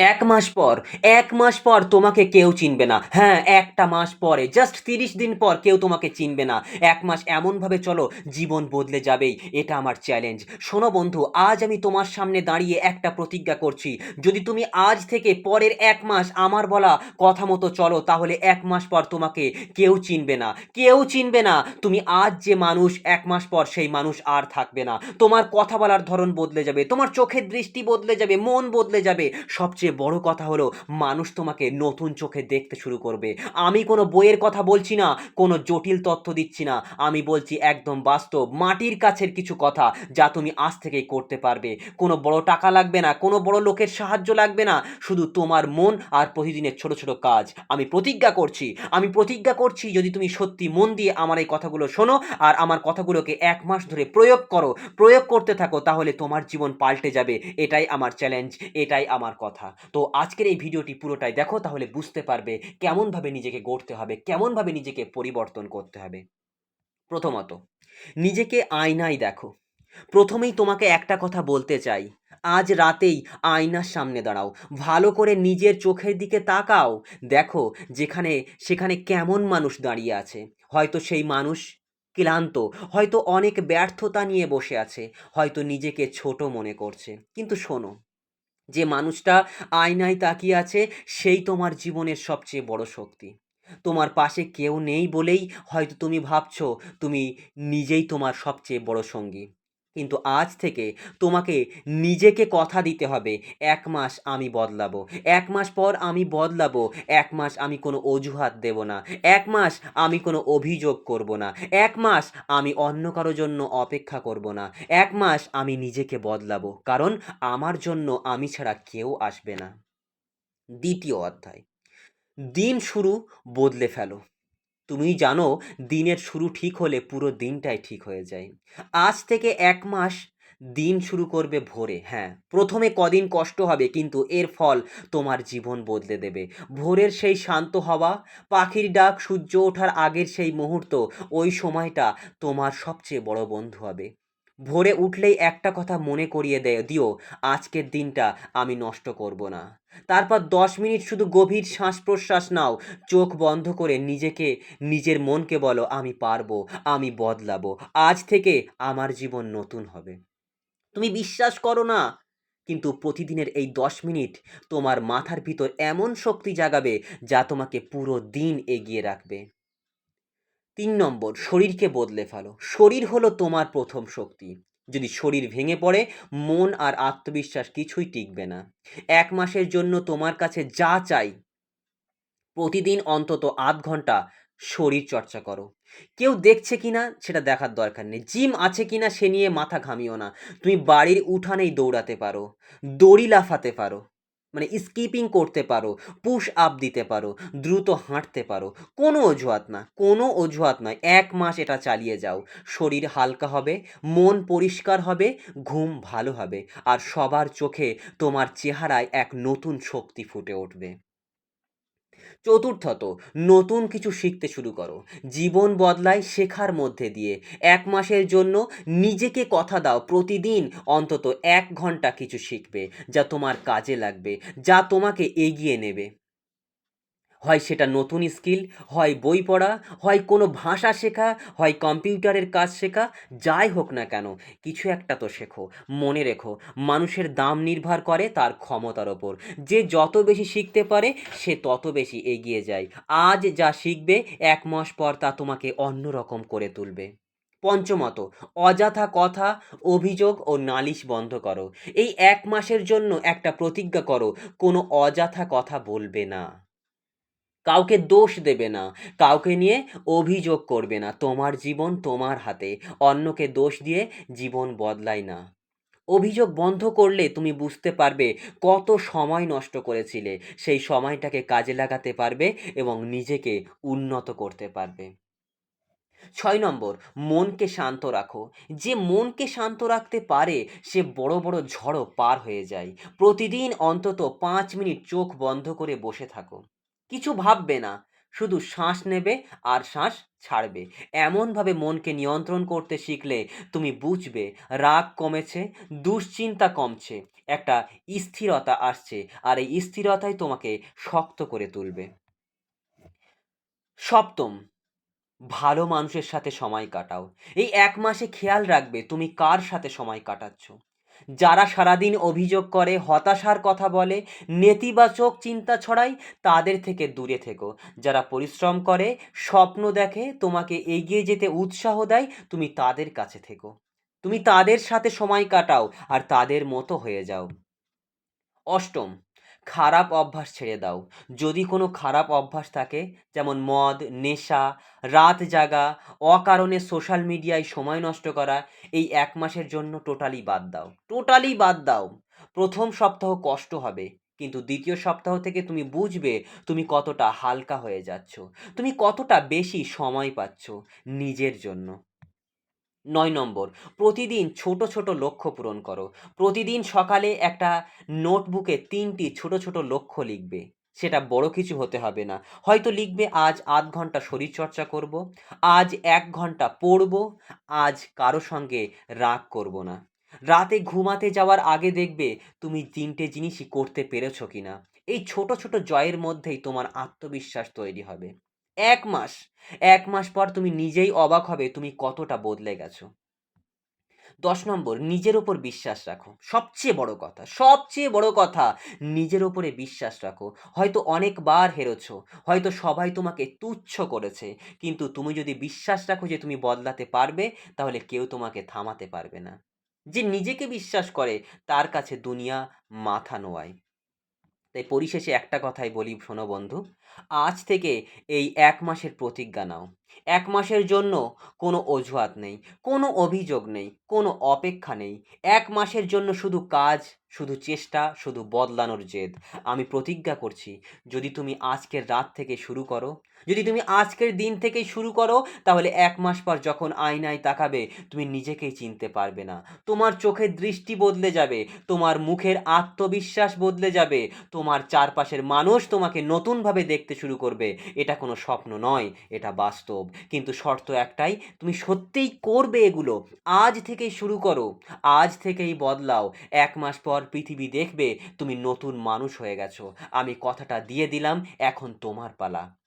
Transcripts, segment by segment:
এক মাস পর, এক মাস পর তোমাকে কেউ চিনবে না। হ্যাঁ একটা মাস পরে জাস্ট তিরিশ দিন পর কেউ তোমাকে চিনবে না। এক মাস এমনভাবে চলো, জীবন বদলে যাবেই। এটা আমার চ্যালেঞ্জ শোনো বন্ধু, আজ আমি তোমার সামনে দাঁড়িয়ে একটা প্রতিজ্ঞা করছি। যদি তুমি আজ থেকে পরের এক মাস আমার বলা কথা মতো চলো, তাহলে এক মাস পর তোমাকে কেউ চিনবে না। কেউ চিনবে না। তুমি আজ যে মানুষ, এক মাস পর সেই মানুষ আর থাকবে না। তোমার কথা বলার ধরন বদলে যাবে। তোমার চোখের দৃষ্টি বদলে যাবে, মন বদলে যাবে। সবচেয়ে বড় কথা হলো, মানুষ তোমাকে নতুন চোখে দেখতে শুরু করবে। আমি কোনো বইয়ের কথা বলছি না, কোনো জটিল তথ্য দিচ্ছি না। আমি বলছি একদম বাস্তব, মাটির কাছের কিছু কথা যা তুমি আজ থেকেই করতে পারবে। কোনো বড় টাকা লাগবে না, কোনো বড় লোকের সাহায্য লাগবে না। শুধু তোমার মন আর প্রতিদিনের ছোট ছোট কাজ। আমি প্রতিজ্ঞা করছি, আমি প্রতিজ্ঞা করছি, যদি তুমি সত্যি মন দিয়ে আমার এই কথাগুলো শোনো আর আমার কথাগুলোকে এক মাস ধরে প্রয়োগ করো, প্রয়োগ করতে থাকো, তাহলে তোমার জীবন পাল্টে যাবে। এটাই আমার চ্যালেঞ্জ এটাই আমার কথা। তো আজকের এই ভিডিওটি পুরোটাই দেখো, তাহলে বুঝতে পারবে কেমনভাবে নিজেকে গড়তে হবে, কেমনভাবে নিজেকে পরিবর্তন করতে হবে। প্রথমত, নিজেকে আয়নায় দেখো। প্রথমেই তোমাকে একটা কথা বলতে চাই, আজ রাতেই আয়নার সামনে দাঁড়াও, ভালো করে নিজের চোখের দিকে তাকাও। দেখো, যেখানে, সেখানে কেমন মানুষ দাঁড়িয়ে আছে। হয়তো সেই মানুষ ক্লান্ত, হয়তো অনেক ব্যর্থতা নিয়ে বসে আছে, হয়তো নিজেকে ছোট মনে করছে। কিন্তু শোনো যে মানুষটা আয়নায় তাকিয়ে আছে, সেই তোমার জীবনের সবচেয়ে বড় শক্তি। তোমার পাশে কেউ নেই বলেই হয়তো তুমি ভাবছ, তুমি নিজেই তোমার সবচেয়ে বড় সঙ্গী। কিন্তু আজ থেকে তোমাকে নিজেকে কথা দিতে হবে। এক মাস আমি বদলাবো। এক মাস পর আমি বদলাবো। এক মাস আমি কোনো অজুহাত দেব না। এক মাস আমি কোনো অভিযোগ করব না। এক মাস আমি অন্য কারও জন্য অপেক্ষা করব না। এক মাস আমি নিজেকে বদলাবো। কারণ আমার জন্য আমি ছাড়া কেউ আসবে না। দ্বিতীয় অধ্যায়। দিন শুরু বদলে ফেলো। তুমি জানো, দিনের শুরু ঠিক হলে পুরো দিনটাই ঠিক হয়ে যায়। আজ থেকে এক মাস দিন শুরু করবে ভোরে হ্যাঁ। প্রথমে কদিন কষ্ট হবে, কিন্তু এর ফল তোমার জীবন বদলে দেবে। ভোরের সেই শান্ত হওয়া, পাখির ডাক সূর্য ওঠার আগের সেই মুহূর্ত, ওই সময়টা তোমার সবচেয়ে বড় বন্ধু হবে। ভোরে উঠলেই একটা কথা মনে করিয়ে দেয় দিও, আজকের দিনটা আমি নষ্ট করব না। তারপর দশ মিনিট শুধু গভীর শ্বাস প্রশ্বাস নাও, চোখ বন্ধ করে নিজেকে, নিজের মনকে বলো, আমি পারব, আমি বদলাবো, আজ থেকে আমার জীবন নতুন হবে। তুমি বিশ্বাস করো না, কিন্তু প্রতিদিনের এই দশ মিনিট তোমার মাথার ভিতর এমন শক্তি জাগাবে যা তোমাকে পুরো দিন এগিয়ে রাখবে। তিন নম্বর, শরীরকে বদলে ফেলো। শরীর হলো তোমার প্রথম শক্তি। যদি শরীর ভেঙে পড়ে, মন আর আত্মবিশ্বাস কিছুই টিকবে না। এক মাসের জন্য তোমার কাছে যা চাই, প্রতিদিন অন্তত আধ ঘণ্টা শরীর চর্চা করো। কেউ দেখছে কিনা সেটা দেখার দরকার নেই। জিম আছে কিনা সে নিয়ে মাথা ঘামিও না। তুমি বাড়ির উঠানেই দৌড়াতে পারো। দড়ি লাফাতে পারো। মানে স্কিপিং করতে পারো পুশ আপ দিতে পারো, দ্রুত হাঁটতে পারো, কোনো অজুহাত না, কোনো অজুহাত নয়, এক মাস এটা চালিয়ে যাও। শরীর হালকা হবে, মন পরিষ্কার হবে, ঘুম ভালো হবে, আর সবার চোখে তোমার চেহারায় এক নতুন শক্তি ফুটে উঠবে। চতুর্থত, নতুন কিছু শিখতে শুরু করো। জীবন বদলায় শেখার মধ্যে দিয়ে। এক মাসের জন্য নিজেকে কথা দাও, প্রতিদিন অন্তত এক ঘণ্টা কিছু শিখবে, যা তোমার কাজে লাগবে, যা তোমাকে এগিয়ে নেবে। হয় সেটা নতুন স্কিল, হয় বই পড়া, হয় কোনো ভাষা শেখা, হয় কম্পিউটারের কাজ শেখা, যাই হোক না কেন, কিছু একটা তো শেখো। মনে রেখো, মানুষের দাম নির্ভর করে তার ক্ষমতার ওপর। যে যত বেশি শিখতে পারে, সে তত বেশি এগিয়ে যায়। আজ যা শিখবে, এক মাস পর তা তোমাকে অন্যরকম করে তুলবে। পঞ্চমত, অযথা কথা, অভিযোগ ও নালিশ বন্ধ করো। এই এক মাসের জন্য একটা প্রতিজ্ঞা করো, কোনো অযথা কথা বলবে না। কাউকে দোষ দেবে না, কাউকে নিয়ে অভিযোগ করবে না, তোমার জীবন তোমার হাতে, অন্যকে দোষ দিয়ে জীবন বদলায় না। অভিযোগ বন্ধ করলে তুমি বুঝতে পারবে কত সময় নষ্ট করেছিলে, সেই সময়টাকে কাজে লাগাতে পারবে এবং নিজেকে উন্নত করতে পারবে। ছয় নম্বর, মনকে শান্ত রাখো। যে মনকে শান্ত রাখতে পারে, সে বড় বড় ঝড়ও পার হয়ে যায়। প্রতিদিন অন্তত পাঁচ মিনিট চোখ বন্ধ করে বসে থাকো। কিছু ভাববে না। শুধু শ্বাস নেবে আর শ্বাস ছাড়বে। এমনভাবে মনকে নিয়ন্ত্রণ করতে শিখলে তুমি বুঝবে, রাগ কমেছে, দুশ্চিন্তা কমছে, একটা স্থিরতা আসছে, আর এই স্থিরতাই তোমাকে শক্ত করে তুলবে। সপ্তম, ভালো মানুষের সাথে সময় কাটাও। এই এক মাসে খেয়াল রাখবে তুমি কার সাথে সময় কাটাচ্ছ। যারা সারাদিন অভিযোগ করে, হতাশার কথা বলে, নেতিবাচক চিন্তা ছড়ায়, তাদের থেকে দূরে থেকো। যারা পরিশ্রম করে, স্বপ্ন দেখে, তোমাকে এগিয়ে যেতে উৎসাহ দেয়, তুমি তাদের কাছে থেকো। তুমি তাদের সাথে সময় কাটাও আর তাদের মতো হয়ে যাও। অষ্টম খারাপ অভ্যাস ছেড়ে দাও। যদি কোনো খারাপ অভ্যাস থাকে, যেমন মদ, নেশা, রাত জাগা, অকারণে সোশ্যাল মিডিয়ায় সময় নষ্ট করা, এই এক মাসের জন্য টোটালি বাদ দাও। টোটালি বাদ দাও। প্রথম সপ্তাহ কষ্ট হবে, কিন্তু দ্বিতীয় সপ্তাহ থেকে তুমি বুঝবে তুমি কতটা হালকা হয়ে যাচ্ছ। তুমি কতটা বেশি সময় পাচ্ছ নিজের জন্য। নয় নম্বর, প্রতিদিন ছোট ছোট লক্ষ্য পূরণ করো। প্রতিদিন সকালে একটা নোটবুকে তিনটি ছোট ছোট লক্ষ্য লিখবে। সেটা বড় কিছু হতে হবে না। হয়তো লিখবে, আজ আধ ঘণ্টা শরীরচর্চা করব, আজ এক ঘণ্টা পড়ব, আজ কারও সঙ্গে রাগ করব না। রাতে ঘুমাতে যাওয়ার আগে দেখবে, তুমি তিনটে জিনিসই করতে পেরেছ কিনা? এই ছোট ছোট জয়ের মধ্যেই তোমার আত্মবিশ্বাস তৈরি হবে। এক মাস। এক মাস পর তুমি নিজেই অবাক হবে তুমি কতটা বদলে গেছো। দশ নম্বর, নিজের ওপর বিশ্বাস রাখো। সবচেয়ে বড় কথা, সবচেয়ে বড় কথা, নিজের ওপরে বিশ্বাস রাখো। হয়তো অনেকবার হেরেছো, হয়তো সবাই তোমাকে তুচ্ছ করেছে, কিন্তু তুমি যদি বিশ্বাস রাখো যে তুমি বদলাতে পারবে, তাহলে কেউ তোমাকে থামাতে পারবে না। যে নিজেকে বিশ্বাস করে, তার কাছে দুনিয়া মাথা নোয়ায়। তাই পরিশেষে একটা কথাই বলি শোনো বন্ধু আজ থেকে এই এক মাসের প্রতিজ্ঞা নাও। এক মাসের জন্য কোনো অজুহাত নেই, কোনো অভিযোগ নেই, কোনো অপেক্ষা নেই। এক মাসের জন্য শুধু কাজ, শুধু চেষ্টা, শুধু বদলানোর জেদ। আমি প্রতিজ্ঞা করছি, যদি তুমি আজকের রাত থেকে শুরু করো, যদি তুমি আজকের দিন থেকেই শুরু করো, তাহলে এক মাস পর যখন আয়নায় তাকাবে, তুমি নিজেকেই চিনতে পারবে না। তোমার চোখের দৃষ্টি বদলে যাবে, তোমার মুখের আত্মবিশ্বাস বদলে যাবে, তোমার চারপাশের মানুষ তোমাকে নতুনভাবে দেখতে শুরু করবে। এটা কোনো স্বপ্ন নয়, এটা বাস্তব। কিন্তু শর্ত একটাই, তুমি সত্যিই করবে এগুলো। আজ থেকেই শুরু করো, আজ থেকেই বদলাও। এক মাস পর পৃথিবী দেখবে তুমি নতুন মানুষ হয়ে গেছো। আমি কথাটা দিয়ে দিলাম, এখন তোমার পালা।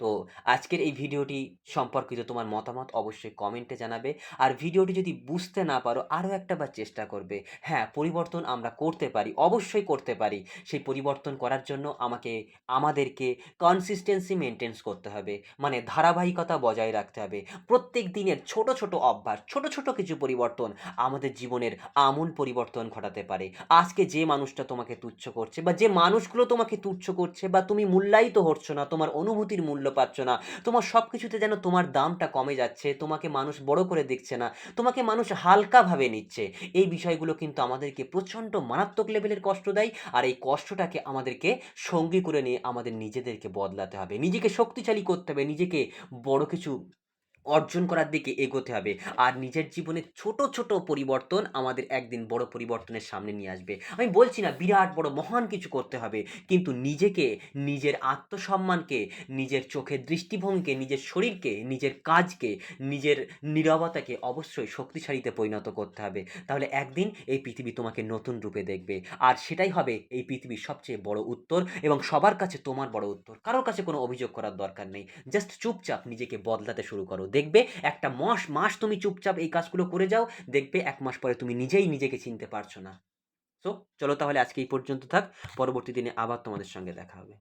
তো আজকের এই ভিডিওটি সম্পর্কিত তোমার মতামত অবশ্যই কমেন্টে জানাবে। আর ভিডিওটি যদি বুঝতে না পারো, আরও একটা বার চেষ্টা করবে। হ্যাঁ পরিবর্তন আমরা করতে পারি, অবশ্যই করতে পারি। সেই পরিবর্তন করার জন্য আমাকে, আমাদেরকে কনসিস্টেন্সি মেনটেন্স করতে হবে। মানে ধারাবাহিকতা বজায় রাখতে হবে। প্রত্যেক দিনের ছোট ছোট অভ্যাস, ছোট ছোট কিছু পরিবর্তন আমাদের জীবনের আমূল পরিবর্তন ঘটাতে পারে। আজকে যে মানুষটা তোমাকে তুচ্ছ করছে বা যে মানুষগুলো তোমাকে তুচ্ছ করছে বা তুমি মূল্যায়িত হচ্ছ না, তোমার অনুভূতির মূল্য পাচ্ছ না। তোমার সব কিছুতে যেন তোমার দামটা কমে যাচ্ছে, তোমাকে মানুষ বড় করে দেখছে না, তোমাকে মানুষ হালকাভাবে নিচ্ছে। এই বিষয়গুলো কিন্তু আমাদেরকে প্রচণ্ড মারাত্মক লেভেলের কষ্ট দেয় আর এই কষ্টটাকে আমাদেরকে সঙ্গী করে নিয়ে আমাদের নিজেদেরকে বদলাতে হবে। নিজেকে শক্তিশালী করতে হবে, নিজেকে বড় কিছু অর্জন করার দিকে এগোতে হবে। আর নিজের জীবনে ছোট ছোট পরিবর্তন আমাদের একদিন বড় পরিবর্তনের সামনে নিয়ে আসবে। আমি বলছি না, বিরাট বড় মহান কিছু করতে হবে। কিন্তু নিজেকে, নিজের আত্মসম্মানকে, নিজের চোখের দৃষ্টিভঙ্গিকে, নিজের শরীরকে, নিজের কাজকে, নিজের নীরবতাকে অবশ্যই শক্তিশালীতে পরিণত করতে হবে। তাহলে একদিন এই পৃথিবী তোমাকে নতুন রূপে দেখবে। আর সেটাই হবে এই পৃথিবীর সবচেয়ে বড় উত্তর এবং সবার কাছে তোমার বড় উত্তর। কারোর কাছে কোনো অভিযোগ করার দরকার নেই। জাস্ট চুপচাপ নিজেকে বদলাতে শুরু করো। দেখবে একটা মাস মাস তুমি চুপচাপ এই কাজগুলো করে যাও, দেখবে এক মাস পরে তুমি নিজেই নিজেকে চিনতে পারছ না। সো চলো তাহলে আজকে এই পর্যন্ত থাক, পরবর্তী দিনে আবার তোমাদের সঙ্গে দেখা হবে।